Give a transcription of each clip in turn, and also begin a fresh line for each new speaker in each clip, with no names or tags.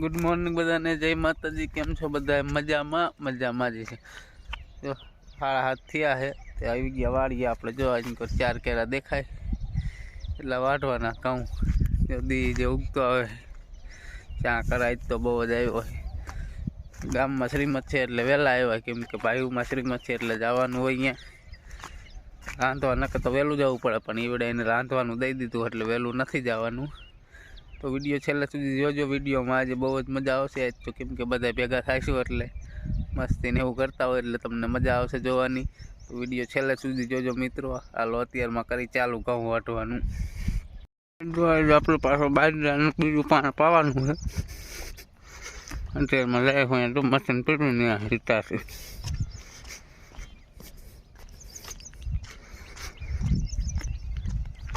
good morning બધાને જય માતાજી કેમ છો બધા મજામાં મજામાં જ છે જો સાડા હાથ થયા છે તે આવી ગયા વાળીએ આપણે જો આજની ચાર કેરા દેખાય એટલા વાટવાના કહું જલ્દી જે ઉગતો આવે ત્યાં કરાય તો બહુ જ આવ્યો હોય ગામમાં શ્રીમત છે એટલે વહેલા આવ્યા કેમ કે ભાઈઓમાં શ્રીમત છે એટલે જવાનું હોય અહીંયા રાંધવા નકર તો વહેલું જવું પડે પણ એ વડે એને રાંધવાનું દઈ દીધું એટલે વહેલું નથી જવાનું તો વિડીયો છેલ્લે સુધી જોજો વિડીયોમાં આજે બહુ જ મજા આવશે તો કેમ કે બધા ભેગા થઈશું એટલે મસ્તીને એવું કરતા હોય એટલે તમને મજા આવશે જોવાની તો વિડીયો છેલ્લે સુધી જોજો મિત્રો હાલો અત્યારમાં કરી ચાલુ ઘઉં વાટવાનું આપણો પાછો બાજરાનું બીજું પાણી પાવાનું છે અત્યારમાં લાય હોય તો મશીન પીડું નહીં રીતા છે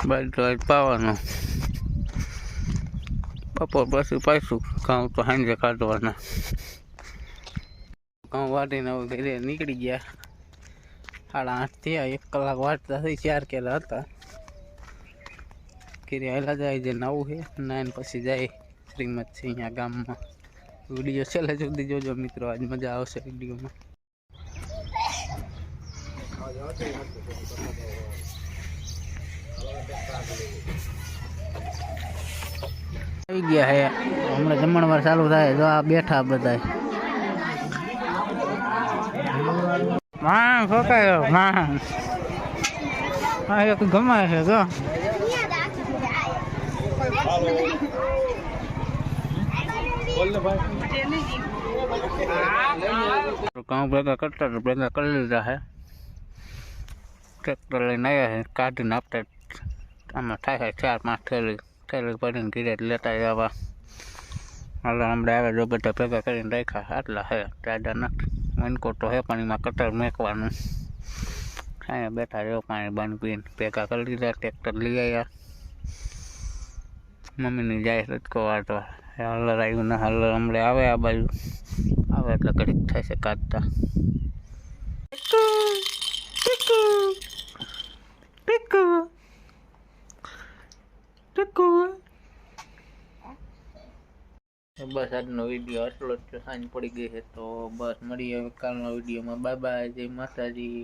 બાજરો પાવાનો પોપડ બસ સુપાય સુખ કાં તો હાંજે કાઢવાના ગામ વાડી નવ ઘરે નીકળી ગયા આડા આતે 1 કલાક વાટતા થી ચાર કેલા હતા કે રેલા જાય દે નવ હે નઈન પછી જાય શ્રીમંત છે અહીંયા ગામમાં વિડિયો ચાલુ જોજો મિત્રો આજ મજા આવશે વિડિયોમાં આવજો તો હાથ તો પકડો आई गया है हमारे जमण वाले चालू बताए जो आप बैठा बताए मां फोका मां हां ये तो गमा है जो काम बेगा आया है काट नापते चार पांच थे કે રબારન ગીડેટ લેતા આવા આલા આમડે આ રોબોટ ઉપર બે બે કરી રે કા આટલા હે ટાડા નક અનકોટો હે પાણી માં કટર મેકવાનું ખાયા બેઠા રયો પાણી બની પી પેકા કરી દે ટ્રેક્ટર લઈ આ યાર મમી ન જાય રડકો આ તો આલા રાય નું હાલ હમડે આવે આ બાજુ આવે એટલે કઢી થસે કાટતા ટિકુ ટિકુ બસ આજનો વિડીયો આટલો જ છે સાંજ પડી ગઈ છે તો બસ મળીએ કાલના વિડીયોમાં બાય બાય જય માતાજી